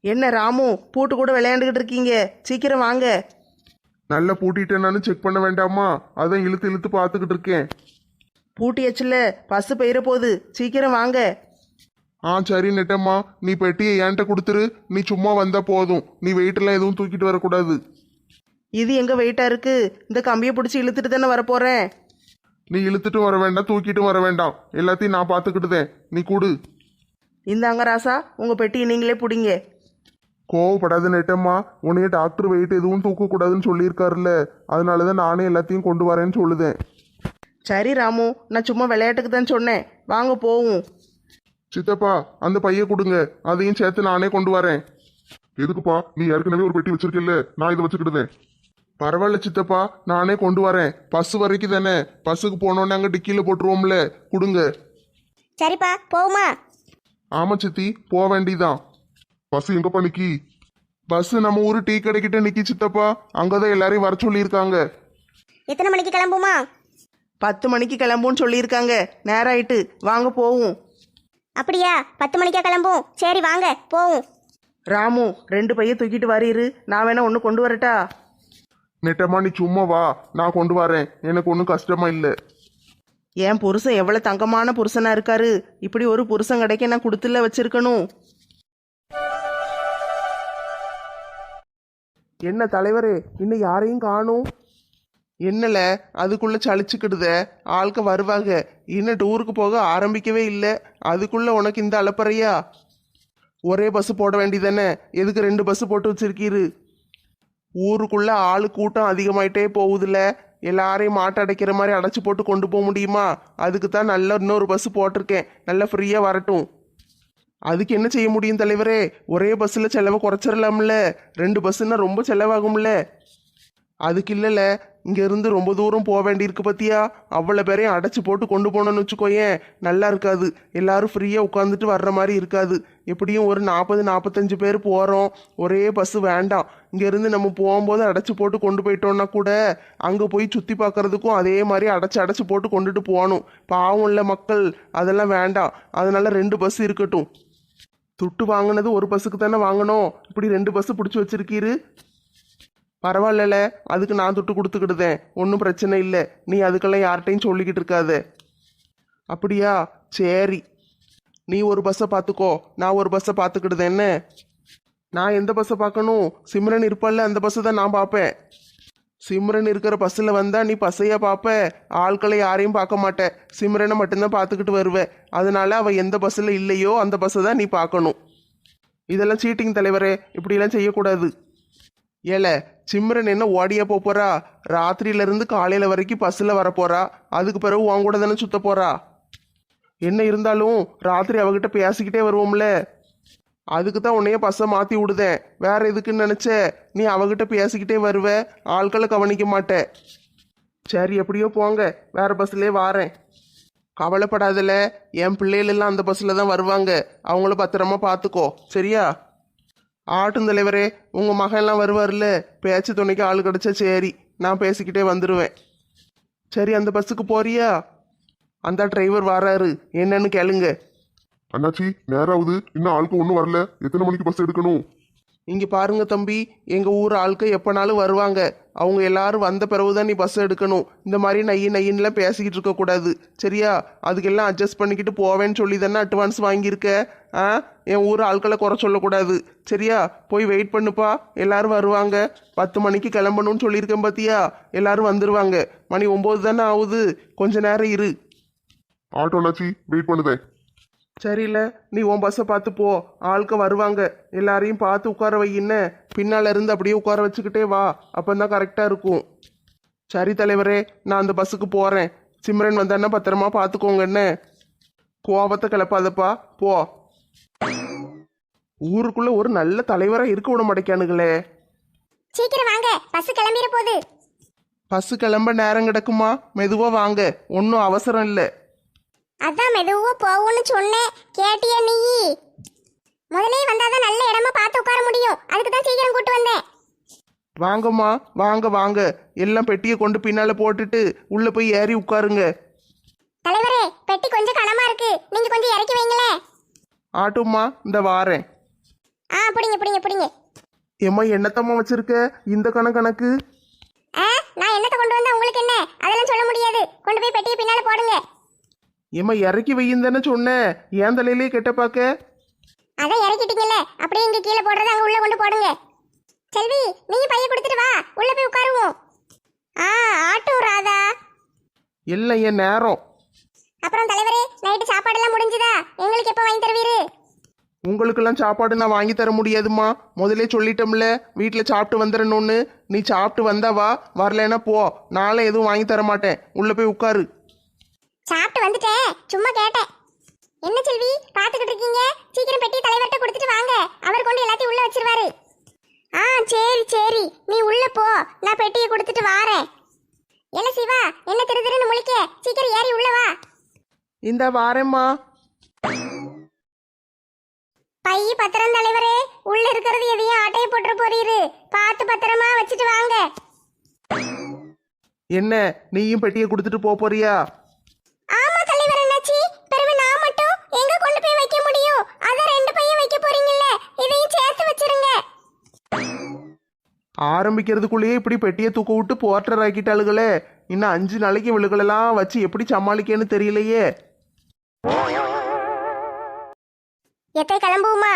என்ன ராமு பூட்டு கூட விளையாண்டுக்கிட்டு இருக்கீங்க? சீக்கிரம் வாங்க. நல்லா பூட்டிட்டேனான்னு செக் பண்ண வேண்டாமா? அதான் இழுத்து இழுத்து பார்த்துக்கிட்டு இருக்கேன். பூட்டியாச்சுல பஸ்ஸு பெயர போகுது. சீக்கிரம் வாங்க. ஆ சரி நெட்டம்மா நீ பெட்டியை என்கிட்ட கொடுத்துரு. நீ சும்மா வந்தா போதும். நீ வெயிட்டெல்லாம் எதுவும் தூக்கிட்டு வரக்கூடாது. இது எங்க வெயிட்டா இருக்கு? இந்த கம்பியை பிடிச்சி இழுத்துட்டு தானே வரப்போறேன். நீ இழுத்துட்டும் வர வேண்டாம் தூக்கிட்டும் வர வேண்டாம். எல்லாத்தையும் நான் பார்த்துக்கிட்டுதேன். நீ கூடு. இந்தாங்க ராசா உங்க பெட்டியை நீங்களே பிடிங்க. கோவப்படாத நெட்டம்மா. உன்னைய டாக்டர் வெயிட் எதுவும் தூக்கக்கூடாதுன்னு சொல்லியிருக்காருல்ல. அதனால தான் நானே எல்லாத்தையும் கொண்டு வரேன்னு சொல்லுதேன். சரி ராமு நான் சும்மா விளையாட்டுக்கு தான் சொன்னேன். வாங்க போவோம். சித்தப்பா அந்த பைய கொடுங்க. அதையும் சேர்த்து நானே கொண்டு வரேன். எதுக்குப்பா நீ ஏற்கனவே ஒரு பெட்டி வச்சிருக்கல நான் இதை வச்சுக்கிடுதேன் பரவாயில்ல சித்தப்பா நானே கொண்டு வரேன். பஸ் வரைக்கும் தானே. பஸ்ஸுக்கு போனோன்னே அங்கே டிக்கியில் போட்டுருவோம்ல. கொடுங்க. சரிப்பா போகுமா ஆமா சித்தி போக வேண்டிதான். பஸ் எங்கப்பா நிக்கி? பஸ் நம்ம ஊர் டீ கடைக்கிட்ட நிக்கி சித்தப்பா. அங்கதான் எல்லாரையும் வர சொல்லியிருக்காங்க. எத்தனை மணிக்கு கிளம்புமா? பத்து மணிக்கு கிளம்புன்னு சொல்லியிருக்காங்க. நேரம் ஆயிட்டு வாங்க போவோம். அப்படியா? பத்து மணிக்கா கிளம்பும்? சரி வாங்க போவோம். ராமு ரெண்டு பைய தூக்கிட்டு வரீரு. நான் வேணா ஒன்று கொண்டு வரட்டா? நெட்டம்மா நீ சும்மா வா. நான் கொண்டு வரேன். எனக்கு ஒன்றும் கஷ்டமா இல்லை. என் புருஷன் எவ்வளோ தங்கமான புருஷனா இருக்காரு. இப்படி ஒரு புருஷன் கிடைக்க நான் கொடுத்துல வச்சிருக்கணும். என்ன தலைவரே இன்னும் யாரையும் காணும்? என்னல அதுக்குள்ள சளிச்சுக்கிடுத ஆள்க வருவாங்க இன்னும் டூருக்கு போக ஆரம்பிக்கவே இல்லை. அதுக்குள்ள உனக்கு இந்த அலப்பறையா? ஒரே பஸ் போட வேண்டியதானே எதுக்கு ரெண்டு பஸ் போட்டு வச்சிருக்கீரு? ஊருக்குள்ள ஆள் கூட்டம் அதிகமாயிட்டே போகுதுல்ல எல்லாரையும் மாட்டை அடைக்கிற மாதிரி அடைச்சி போட்டு கொண்டு போக முடியுமா? அதுக்கு தான் நல்ல இன்னொரு பஸ் போட்டிருக்கேன். நல்லா ஃப்ரீயாக வரட்டும். அதுக்கு என்ன செய்ய முடியும் தலைவரே? ஒரே பஸ்ஸில் செலவை குறைச்சிடலாம்ல ரெண்டு பஸ்ஸுன்னா ரொம்ப செலவாகும்ல. அதுக்கு இல்லைல்ல இங்கேருந்து ரொம்ப தூரம் போக வேண்டியிருக்கு பத்தியா? அவ்வளோ பேரையும் அடைச்சி போட்டு கொண்டு போனோன்னு வச்சுக்கோயேன். நல்லா இருக்காது. எல்லாரும் ஃப்ரீயாக உட்காந்துட்டு வர்ற மாதிரி இருக்காது. எப்படியும் ஒரு நாற்பது நாற்பத்தஞ்சு பேர் போகிறோம் ஒரே பஸ்ஸு வேண்டாம். இங்கேருந்து நம்ம போகும்போது அடைச்சி போட்டு கொண்டு போயிட்டோம்னா கூட அங்கே போய் சுற்றி பார்க்கறதுக்கும் அதே மாதிரி அடைச்சி அடைச்சி போட்டு கொண்டுட்டு போகணும். பாவம் இல்லை மக்கள். அதெல்லாம் வேண்டாம். அதனால ரெண்டு பஸ் இருக்கட்டும். துட்டு வாங்கினது ஒரு பஸ்ஸுக்கு தானே வாங்கணும். இப்படி ரெண்டு பஸ் பிடிச்சி வச்சிருக்கீரு. பரவாயில்லல அதுக்கு நான் துட்டு கொடுத்துக்கிடுதேன். ஒன்றும் பிரச்சனை இல்லை. நீ அதுக்கெல்லாம் யார்கிட்டையும் சொல்லிக்கிட்டு இருக்காத. அப்படியா? சரி. நீ ஒரு பஸ்ஸை பார்த்துக்கோ. நான் ஒரு பஸ்ஸை பார்த்துக்கிடுதேன்னு என்ன? நான் எந்த பஸ்ஸை பார்க்கணும்? சிம்ரன் இருப்பால அந்த பஸ்ஸை தான் நான் பார்ப்பேன். சிம்ரன் இருக்கிற பஸ்ஸில் வந்தால் நீ பஸ்ஸையா பார்ப்ப ஆட்களை யாரையும் பார்க்க மாட்டேன் சிம்ரனை மட்டும்தான் பார்த்துக்கிட்டு வருவேன் அதனால அவள் எந்த பஸ்ஸில் இல்லையோ அந்த பஸ்ஸை தான் நீ பார்க்கணும். இதெல்லாம் சீட்டிங் தலைவரே. இப்படியெல்லாம் செய்யக்கூடாது. ஏல சிம்ரன் என்ன ஓடியா போகிறா ராத்திரியிலேருந்து ராத்திரியில இருந்து வரைக்கும் பஸ்ஸில் வரப்போகிறா அதுக்கு பிறகு உன் கூட தானே சுத்த போகிறா என்ன இருந்தாலும் ராத்திரி அவகிட்ட பேசிக்கிட்டே வருவோம்ல. அதுக்கு தான் உன்னைய பஸ்ஸை மாற்றி விடுதேன். வேற எதுக்குன்னு நினைச்ச? நீ அவகிட்ட பேசிக்கிட்டே வருவ. ஆட்களை கவனிக்க மாட்ட. சரி எப்படியோ போங்க. வேற பஸ்லேயே வாரேன். கவலைப்படாதல. என் பிள்ளைகளெல்லாம் அந்த பஸ்ஸில் தான் வருவாங்க. அவங்கள பத்திரமா பார்த்துக்கோ சரியா? ஆட்டும் தலைவரே உங்க மகன்லாம் வருவார்ல பேச்சு துணைக்கு ஆள் கிடைச்சா சரி. நான் பேசிக்கிட்டே வந்துடுவேன் சரி அந்த பஸ்ஸுக்கு போறியா? அந்த டிரைவர் வராரு. என்னன்னு கேளுங்க. அண்ணாச்சி நேராகுது இன்னும் ஆளுக்கு ஒன்றும் வரல. எத்தனை மணிக்கு பஸ் எடுக்கணும்? இங்க பாருங்க தம்பி. எங்க ஊர் ஆட்கள் எப்பனாலும் வருவாங்க. அவங்க எல்லாரும் வந்த பிறகுதான் நீ பஸ் எடுக்கணும். இந்த மாதிரி நைய நையின்லாம் பேசிக்கிட்டு இருக்க கூடாது. சரியா? அதுக்கெல்லாம் அட்ஜஸ்ட் பண்ணிக்கிட்டு போவேன்னு சொல்லி தானே அட்வான்ஸ் வாங்கியிருக்க? ஆ? என் ஊர் ஆட்களை குறை சொல்லக்கூடாது. சரியா? போய் வெயிட் பண்ணுப்பா. எல்லாரும் வருவாங்க. பத்து மணிக்கு கிளம்பணும்னு சொல்லியிருக்கேன் பாத்தியா? எல்லாரும் வந்துருவாங்க. மணி ஒம்பது தானே ஆகுது. கொஞ்ச நேரம் இரு. ஆட்டோ அண்ணாச்சி வெயிட் பண்ணுதேன். சரியில்ல நீ உன் பஸ்ஸை பார்த்து போ. ஆட்க வருவாங்க. எல்லாரையும் பார்த்து உட்கார வையின்ன பின்னால இருந்து அப்படியே உட்கார வச்சுக்கிட்டே வா. அப்பந்தான் கரெக்டாக இருக்கும். சரி தலைவரே நான் அந்த பஸ்ஸுக்கு போகிறேன் சிம்ரன் வந்தான்னா பத்திரமா பார்த்துக்கோங்க என்ன? கோபத்தை கிளப்பாதப்பா. போ. ஊருக்குள்ள ஒரு நல்ல தலைவராக இருக்க விட மாட்டேக்கானுங்களே சீக்கிரம் வாங்க. பஸ் கிளம்பிட போகுது பஸ்ஸு கிளம்ப நேரம் கிடக்குமா? மெதுவாக வாங்க. ஒன்றும் அவசரம் இல்லை. அதான் மெதுவா போகும்னு சொன்னேன். கேட்டியா நீ? முதலே வந்தாதான் நல்ல இடமா பார்த்து உட்கார முடியும். அதுக்கு தான் சீக்கிரம் கூட்டு வந்தேன். வாங்கம்மா வாங்க வாங்க. எல்லாம் பெட்டியை கொண்டு பின்னால போட்டுட்டு உள்ள போய் ஏறி உட்காருங்க. தலைவரே பெட்டி கொஞ்சம் கனமா இருக்கு. நீங்க கொஞ்சம் இறக்கி வைங்களேன். ஆட்டோம்மா இந்த வாரேன். ஆ பிடிங்க பிடிங்க பிடிங்க. ஏம்மா என்னத்தம்மா வச்சிருக்க? இந்த கணக்கணக்கு ஆ நான் என்னத்தை கொண்டு வந்தா உங்களுக்கு என்ன? அதெல்லாம் சொல்ல முடியாது. கொண்டு போய் பெட்டியை பின்னால போடுங்க. ஏம்மா இறக்கி வையும் தானே சொன்னேன் ஏன் தலையிலே கெட்ட பார்க்க? அதான் இறக்கிட்டீங்கல்ல. அப்படியே இங்க கீழே போடுறது அங்க உள்ள கொண்டு போடுங்க. செல்வி நீங்க பைய கொடுத்துட்டு வா. உள்ள போய் உட்காருவோம். ஆ ஆட்டும் ராதா. எல்லாம் என் நேரம். அப்புறம் தலைவரே நைட்டு சாப்பாடெல்லாம் முடிஞ்சுதா? எங்களுக்கு எப்போ வாங்கி தருவீரு? உங்களுக்கெல்லாம் சாப்பாடு நான் வாங்கி தர முடியாதும்மா. முதலே சொல்லிட்டோம்ல வீட்டில் சாப்பிட்டு வந்துடணும்னு நீ சாப்பிட்டு வந்தா வா. வரலைன்னா போ. நாளை எதுவும் வாங்கி தர மாட்டேன். உள்ள போய் உட்காரு. சாப்பிட்டு வந்துட்டேன் சும்மா கேட்டேன். என்ன செல்வி பாத்துக்கிட்டு இருக்கீங்க? சீக்கிரம் பெட்டி தலைவர்கிட்ட கொடுத்துட்டு வாங்க. அவர் கொண்டு எல்லாத்தையும் உள்ள வச்சிருவாரு. ஆ சரி சரி. நீ உள்ள போ. நான் பெட்டியை கொடுத்துட்டு வாரேன். என்ன சிவா என்ன திரு திருன்னு முழிக்க? சீக்கிரம் ஏறி உள்ள வா. இந்த வாரேம்மா. பைய பத்திரம் தலைவரே உள்ள இருக்கிறது எதையும் ஆட்டையை போட்டு போறீரு. பார்த்து பத்திரமா வச்சுட்டு வாங்க. என்ன நீயும் பெட்டியை கொடுத்துட்டு போப் போறியா ஆமா தலைவர் என்னாச்சு பிறகு நான் மட்டும் எங்க கொண்டு போய் வைக்க முடியும் அத ரெண்டு பையன் வைக்க போறீங்கல்ல இதையும் சேர்த்து வச்சிருங்க ஆரம்பிக்கிறதுக்குள்ளேயே இப்படி பெட்டியை தூக்க விட்டு போர்ட்டர் ஆக்கிட்டாளுகளே. இன்னும் அஞ்சு நாளைக்கு இவளுகளெல்லாம் வச்சு எப்படி சமாளிக்கன்னு தெரியலையே. எத்தை கிளம்புவோமா?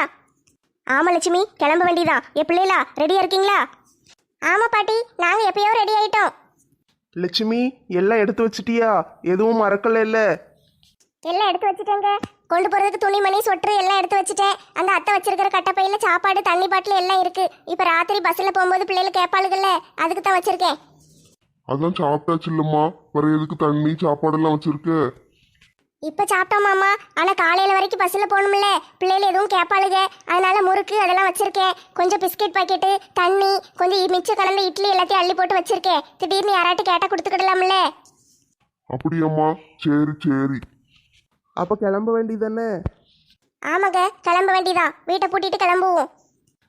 ஆமா லட்சுமி கிளம்ப வேண்டியதான் என் பிள்ளைகளா ரெடியா இருக்கீங்களா? ஆமா பாட்டி நாங்க எப்பயோ ரெடி ஆயிட்டோம். லட்சுமி எல்லாம் எடுத்து வச்சிட்டியா? எதுவும் மறக்கல இல்ல. எல்லாம் எடுத்து வச்சுட்டேங்க. கொண்டு போறதுக்கு துணிமணி சொட்டு எல்லாம் எடுத்து வச்சுட்டேன் அந்த அத்தை வச்சிருக்கிற கட்டப்பையில சாப்பாடு தண்ணி பாட்டில் எல்லாம் இருக்கு. இப்ப ராத்திரி பஸ்ல போகும்போது பிள்ளைகள் கேட்பாளுகள்ல. அதுக்கு தான் வச்சிருக்கேன். அதான் சாப்பிட்டாச்சு இல்லம்மா. வேற எதுக்கு தண்ணி சாப்பாடெல்லாம் வச்சிருக்க? இப்ப சாப்பிட்டோமாமா ஆனா காலையில வரைக்கும் பஸ்ல போகணும்ல. பிள்ளைகள் எதுவும் கேட்பாளுங்க அதனால முறுக்கு அதெல்லாம் வச்சிருக்கேன். கொஞ்சம் பிஸ்கெட் பாக்கெட்டு தண்ணி கொஞ்சம் மிச்சம் கலந்த இட்லி எல்லாத்தையும் அள்ளி போட்டு வச்சிருக்கேன். திடீர்னு யாராட்டு கேட்டா கொடுத்துக்கிடலாம்ல. அப்படியாம்மா. சரி சரி. அப்ப கிளம்ப வேண்டியதானே ஆமாங்க கிளம்ப வேண்டியதான் வீட்டை பூட்டிட்டு கிளம்புவோம்.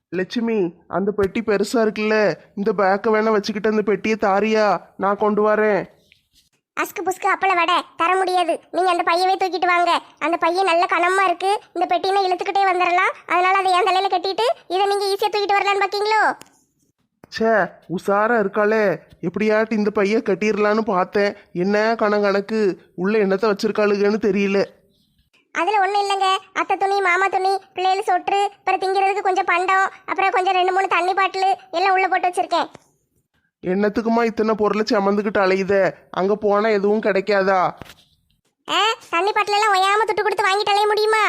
லட்சுமி அந்த பெட்டி பெருசா இருக்குல்ல இந்த பேக்கை வேணா வச்சுக்கிட்டு அந்த பெட்டியை தாரியா நான் கொண்டு வரேன். அஸ்கு புஸ்கு அப்பள வடை தர முடியாது. நீங்க அந்த பையவே தூக்கிட்டு வாங்க. அந்த பையன் நல்ல கனமா இருக்கு. இந்த பெட்டினை இழுத்துக்கிட்டே வந்துடலாம். அதனால அதை என் தலையில கட்டிட்டு இதை நீங்க ஈஸியா தூக்கிட்டு வரலான்னு பாக்கீங்களோ? ச்சே உசாரா இருக்காளே. எப்படியாட்டு இந்த பைய கட்டிடலான்னு பார்த்தேன். என்ன கணக்கணக்கு உள்ள என்னத்த வச்சிருக்காளுகன்னு தெரியல. அதுல ஒண்ணும் இல்லைங்க. அத்தை துணி மாமா துணி பிள்ளைகள் சொட்டு அப்புறம் திங்கிறதுக்கு கொஞ்சம் பண்டம் அப்புறம் கொஞ்சம் ரெண்டு மூணு தண்ணி பாட்டில் எல்லாம் உள்ள போட்டு வச்சிருக்கேன். என்னத்துக்குமா இத்தனை பொருளை சமந்துக்கிட்டு அலையுத? அங்க போனா எதுவும் கிடைக்காதா? ஆ தண்ணி பாட்டில் எல்லாம் ஒயாம துட்டு கொடுத்து வாங்கிட்டு அலைய முடியுமா?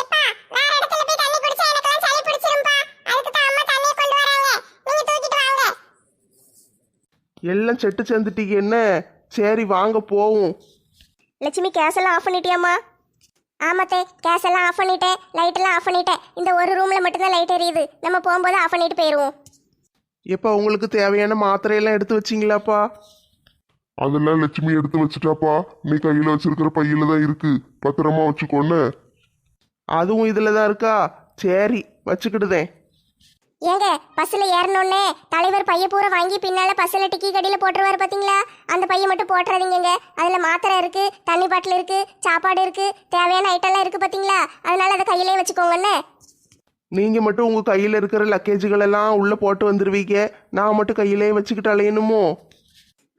ஏப்பா வேற இடத்துல போய் தண்ணி குடிச்சா எனக்கெல்லாம் சளி பிடிச்சிரும்பா. அதுக்கு தான் அம்மா தண்ணியை கொண்டு வராங்க நீங்க தூக்கிட்டு வாங்க எல்லாம் செட்டு சேர்ந்துட்டீங்க என்ன? சரி வாங்க போவோம். லட்சுமி கேஸ் எல்லாம் ஆஃப் பண்ணிட்டியாம்மா? ஆமாத்தே கேஸ் எல்லாம் ஆஃப் பண்ணிட்டேன். லைட் எல்லாம் ஆஃப் பண்ணிட்டேன். இந்த ஒரு ரூம்ல மட்டும்தான் லைட் எரியுது. நம்ம போகும்போது ஆஃப் பண்ணிட்டு போயிடுவோம் எப்ப உங்களுக்கு தேவையான மாத்திரையெல்லாம் எடுத்து வச்சிங்களாப்பா? அதெல்லாம் லட்சுமி எடுத்து வச்சுட்டாப்பா. நீ கையில வச்சிருக்கிற பையில தான் இருக்கு. பத்திரமா வச்சுக்கோன்னு. அதுவும் இதுல தான் இருக்கா? சரி வச்சுக்கிடுதேன். ஏங்க பஸ்ஸில் ஏறணுன்னே தலைவர் பைய பூரா வாங்கி பின்னால பஸ்ஸில் டிக்கி கடியில் போட்டுருவாரு பார்த்தீங்களா? அந்த பைய மட்டும் போட்டுறாதீங்கங்க. அதில் மாத்திரை இருக்கு தண்ணி பாட்டில் இருக்கு சாப்பாடு இருக்கு தேவையான ஐட்டம்லாம் இருக்கு பார்த்தீங்களா? அதனால அதை கையிலே வச்சுக்கோங்கண்ணே. நீங்க மட்டும் உங்க கையில இருக்கிற லக்கேஜுகள் எல்லாம் உள்ள போட்டு வந்துருவீங்க. நான் மட்டும் கையிலே வச்சுக்கிட்டு அலையணுமோ?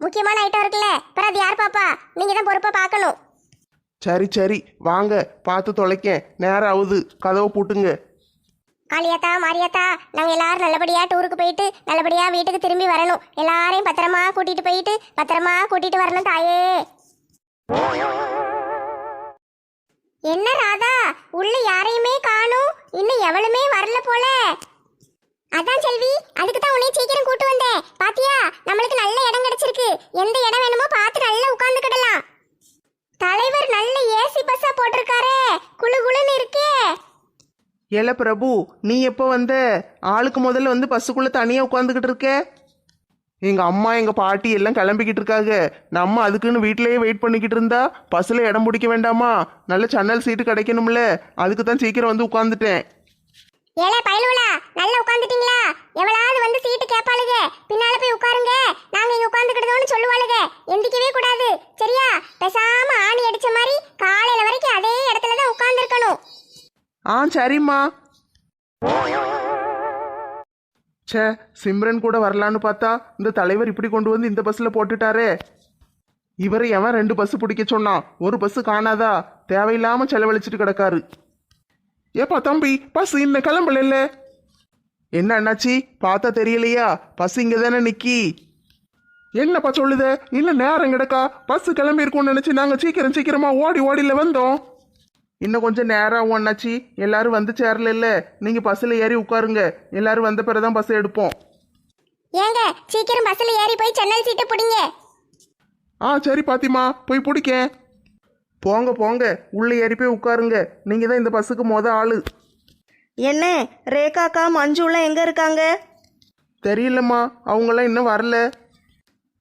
முக்கியமான ஐட்டம் இருக்குல்ல. அப்புறம் அது யார் பாப்பா? நீங்கள் தான் பொறுப்பாக பார்க்கணும். சரி சரி. வாங்க பார்த்து தொலைக்கேன். நேரம் ஆகுது. கதவை பூட்டுங்க. காளியாத்தா மாரியாத்தா நாங்கள் எல்லாரும் நல்லபடியாக டூருக்கு போயிட்டு நல்லபடியாக வீட்டுக்கு திரும்பி வரணும். எல்லாரையும் பத்திரமா கூட்டிகிட்டு போயிட்டு பத்திரமா கூட்டிகிட்டு வரணும் தாயே. என்ன ராதா? உள்ள யாரையுமே காணும். இன்னும் எவளுமே வரல போல. அதான் செல்வி அதுக்கு தான் உன்னை சீக்கிரம் கூட்டு வந்தேன். பாத்தியா? நம்மளுக்கு நல்ல இடம் கிடைச்சிருக்கு. எந்த இடம் வேணுமோ பார்த்து நல்லா உட்காந்துக்கிடலாம் தலைவர் நல்ல ஏசி பஸ்ஸா போட்டிருக்காரே. குளு குளுன்னு இருக்கே. ஏல பிரபு நீ எப்போ வந்த? ஆளுக்கு முதல்ல வந்து பஸ்ஸுக்குள்ள தனியாக உட்காந்துக்கிட்டு இருக்க? எங்கள் அம்மா எங்கள் பாட்டி எல்லாம் கிளம்பிக்கிட்டு இருக்காங்க நம்ம அதுக்குன்னு வீட்டிலேயே வெயிட் பண்ணிக்கிட்டு இருந்தா? பஸ்ஸில் இடம் பிடிக்க வேண்டாமா? நல்ல சன்னல் சீட்டு கிடைக்கணும்ல. அதுக்கு தான் சீக்கிரம் வந்து உட்காந்துட்டேன் ஏலே பயலுவலா நல்லா உட்காந்துட்டீங்களா எவ்வளவு வந்து சீட்டு கேட்பாளுங்க பின்னால போய் உட்காருங்க. நாங்க இங்க உட்காந்துக்கிட்டதோன்னு சொல்லுவாளுங்க எந்திக்கவே கூடாது. சரியா? பேசாம ஆணி அடிச்ச மாதிரி காலையில வரைக்கும் அதே இடத்துல தான் உட்கார்ந்துருக்கணும். ஆ சரிம்மா. ச்சே சிம்ரன் கூட வரலான்னு பார்த்தா இந்த தலைவர் இப்படி கொண்டு வந்து இந்த பஸ்ஸில் போட்டுட்டாரே. இவரை எவன் ரெண்டு பஸ் பிடிக்க சொன்னான் ஒரு பஸ் காணாதா? தேவையில்லாம செலவழிச்சிட்டு கிடக்காரு. ஏப்பா தம்பி பஸ் இன்னும் கிளம்பல என்ன அண்ணாச்சி பார்த்தா தெரியலையா? பஸ் இங்க தானே நிக்கி. என்னப்பா சொல்லுத? இன்னும் நேரம் கிடக்கா? பஸ் கிளம்பி இருக்கும்னு நினைச்சு நாங்க சீக்கிரம் சீக்கிரமா ஓடி ஓடில வந்தோம். இன்னும் கொஞ்சம் நேரம் ஆகும் அண்ணாச்சி. எல்லாரும் வந்து சேரல இல்ல. நீங்க பஸ்ல ஏறி உட்காருங்க. எல்லாரும் வந்த பிறகுதான் பஸ் எடுப்போம். ஏங்க சீக்கிரம் பஸ்ல ஏறி போய் ஜன்னல் சீட்டை பிடிங்க. ஆ சரி பாத்திமா. போய் பிடிக்க. போங்க போங்க. உள்ள ஏறி போய் உட்காருங்க. நீங்க தான் இந்த பஸ்ஸுக்கு மொத ஆளு. என்ன ரேகாக்கா மஞ்சுலாம் எங்கே இருக்காங்க? தெரியலம்மா. அவங்களாம் இன்னும் வரல.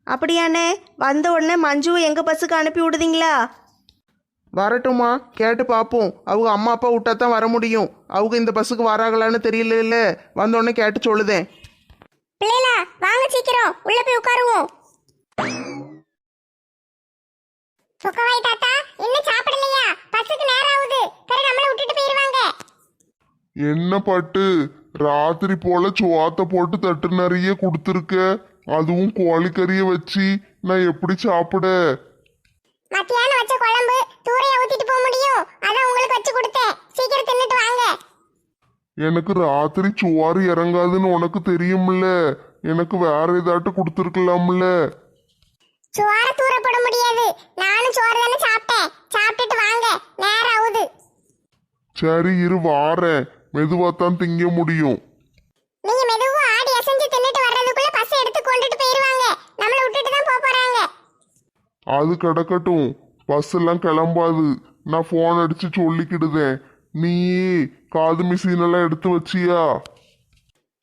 அப்படியாண்ணே. வந்த உடனே மஞ்சு எங்கள் பஸ்ஸுக்கு அனுப்பி விடுதீங்களா? வரட்டுமா கேட்டு பார்ப்போம் அவங்க அம்மா அப்பா விட்டா தான் வர முடியும். அவங்க இந்த பஸ்ஸுக்கு வராங்களான்னு தெரியல இல்ல வந்த உடனே கேட்டு சொல்லுதேன். பிள்ளைகளா வாங்க சீக்கிரம். உள்ள போய் உட்காருவோம். சுக்கவாய் தாத்தா இன்னும் சாப்பிடலையா? பஸ்ஸுக்கு நேரம் ஆகுது. பிறகு நம்மள விட்டுட்டு போயிருவாங்க. என்ன பாட்டு? ராத்திரி போல சோத்த போட்டு தட்டு நிறைய கொடுத்துருக்க. அதுவும் கோழிக்கறிய வச்சு நான் எப்படி சாப்பிட? மத்தியானம் வச்ச குழம்பு தூரைய ஊத்திட்டு போக முடியும். அதான் உங்களுக்கு வச்சு கொடுத்தேன். சீக்கிரம் தின்னுட்டு வாங்க. எனக்கு ராத்திரி சோறு இறங்காதுன்னு உனக்கு தெரியும்ல. எனக்கு வேற ஏதாட்டு கொடுத்துருக்கலாம்ல. சோற தூர போட முடியாது. நானும் சோறு தானே சாப்பிட்டேன். சாப்பிட்டுட்டு வாங்க. நேரம் ஆகுது. சரி இரு வாரேன். மெதுவாத்தான் திங்க முடியும் நீங்க மெதுவா ஆடி அசைஞ்சு தின்னுட்டு வர்றதுக்குள்ள பஸ் எடுத்து கொண்டுட்டு போயிருவாங்க நம்மள விட்டுட்டு தான் போக போறாங்க அது கிடக்கட்டும். பஸ் எல்லாம் கிளம்பாது. நான் ஃபோன் அடிச்சு சொல்லிக்கிடுதேன் நீ காது மிஷின் எல்லாம் எடுத்து வச்சியா?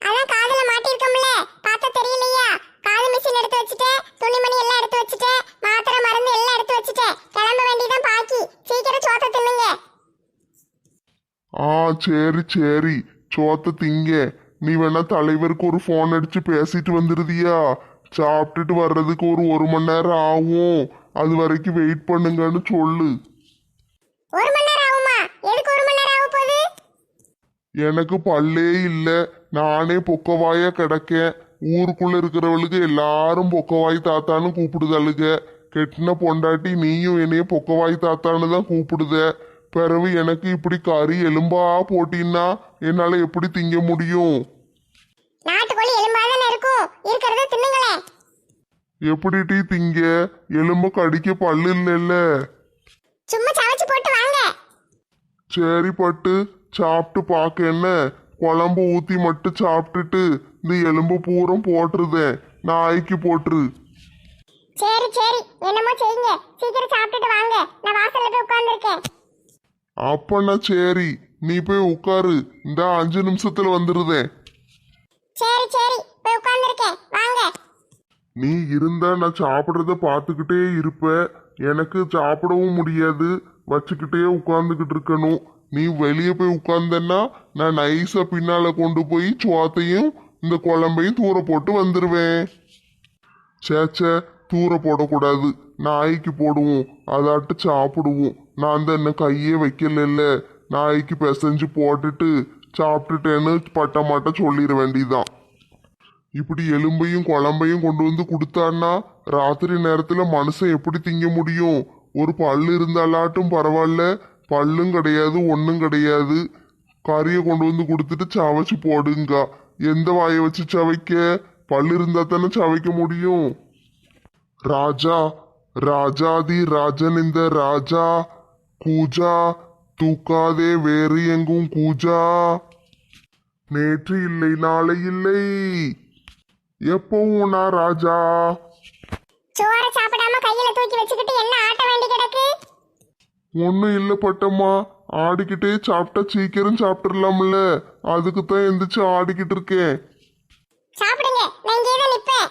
அதான் காதுல மாட்டிருக்கோம்ல பார்த்தா தெரியலையா? காது மிஷின் எடுத்து வச்சுட்டேன் துணிமணி எல்லாம் எடுத்து வச்சுட்டேன் மாத்திரை மருந்து எல்லாம் எடுத்து வச்சுட்டேன் கிளம்ப வேண்டியதான் பாக்கி. சீக்கிரம் சோத்த தின்னுங்க. ஆ சரி சரி. சோத்த திங்க. நீ வேணா தலைவருக்கு ஒரு ஃபோன் அடிச்சு பேசிட்டு வந்துருதியா? சாப்பிட்டுட்டு வர்றதுக்கு ஒரு ஒரு மணி நேரம் ஆகும். அது வரைக்கும் வெயிட் பண்ணுங்கன்னு சொல்லு. ஒரு மணி நேரம் ஆகுமா? எதுக்கு ஒரு மணி நேரம் ஆக போகுது? எனக்கு பல்லே இல்லை. நானே பொக்கவாயா கிடக்கேன். ஊருக்குள்ள இருக்கிறவளுக்கு எல்லாரும் பொக்கவாய் தாத்தான்னு கூப்பிடுதளுக கெட்டின பொண்டாட்டி நீயும் என்னைய பொக்கவாய் தாத்தான்னு தான் கூப்பிடுத. பிறகு எனக்கு இப்படி கறி எலும்பா போட்டின்னா என்னால எப்படி திங்க முடியும்? நாட்டுக்கோழி எலும்பாதானே இருக்கும்? இருக்கிறத எப்படி டீ திங்க? எலும்ப கடிக்க பல்லு இல்லைல்ல. சும்மா சமைச்சு போட்டு வாங்க. சரி பட்டு சாப்பிட்டு பார்க்க என்ன? குழம்பு ஊத்தி மட்டும் சாப்பிட்டுட்டு இந்த எலும்பு பூரம் போட்டுருதேன். நாய்க்கு போட்டுரு. சரி சரி. என்னமோ செய்யுங்க. சீக்கிரம் சாப்பிட்டுட்டு வாங்க. நான் வாசல்ல போய் உட்கார்ந்துருக்கேன். அப்பனா சரி. நீ போய் உட்காரு. இந்த அஞ்சு நிமிஷத்துல வந்துருதேன். சரி சரி. போய் உட்கார்ந்துருக்கேன். வாங்க. நீ இருந்தா நான் சாப்பிட்றத பார்த்துக்கிட்டே இருப்ப. எனக்கு சாப்பிடவும் முடியாது. வச்சுக்கிட்டே உட்காந்துக்கிட்டு இருக்கணும். நீ வெளியே போய் உட்காந்தன்னா நான் நைஸா பின்னால கொண்டு போய் சோத்தையும் இந்த குழம்பையும் தூர போட்டு வந்துடுவேன் சேச்சே தூர போடக்கூடாது. நாய்க்கு போடுவோம். அதாட்டு சாப்பிடுவோம். நான் தான் என்ன கையே வைக்கல நாய்க்கு பிசைஞ்சு போட்டுட்டு சாப்பிட்டுட்டேன்னு பட்ட மாட்ட சொல்லிட வேண்டியதான் இப்படி எலும்பையும் குழம்பையும் கொண்டு வந்து கொடுத்தான்னா ராத்திரி நேரத்துல மனுஷன் எப்படி திங்க முடியும்? ஒரு பல்லு இருந்தாலாட்டும் பரவாயில்ல. பல்லும் கிடையாது ஒன்றும் கிடையாது. கறியை கொண்டு வந்து கொடுத்துட்டு சவைச்சு போடுங்க. எந்த வாயை வச்சு சவைக்க? பல்லு இருந்தா தானே சவைக்க முடியும். ராஜா ராஜாதி ராஜன் இந்த ராஜா. கூஜா தூக்காதே வேறு எங்கும் கூஜா. நேற்று இல்லை நாளை இல்லை. எப்பவும் நான் ராஜா. சோற சாப்பிடாம கையில தூக்கி வச்சுக்கிட்டு என்ன ஆட்ட வேண்டி கிடக்கு? ஒன்றும் இல்லை பட்டம்மா. ஆடிக்கிட்டே சாப்பிட்டா சீக்கிரம் சாப்பிட்டுடலாம்ல அதுக்கு தான் எந்திரிச்சு ஆடிக்கிட்டு இருக்கேன். சாப்பிடுங்க. நான் இங்கே நிப்பேன்.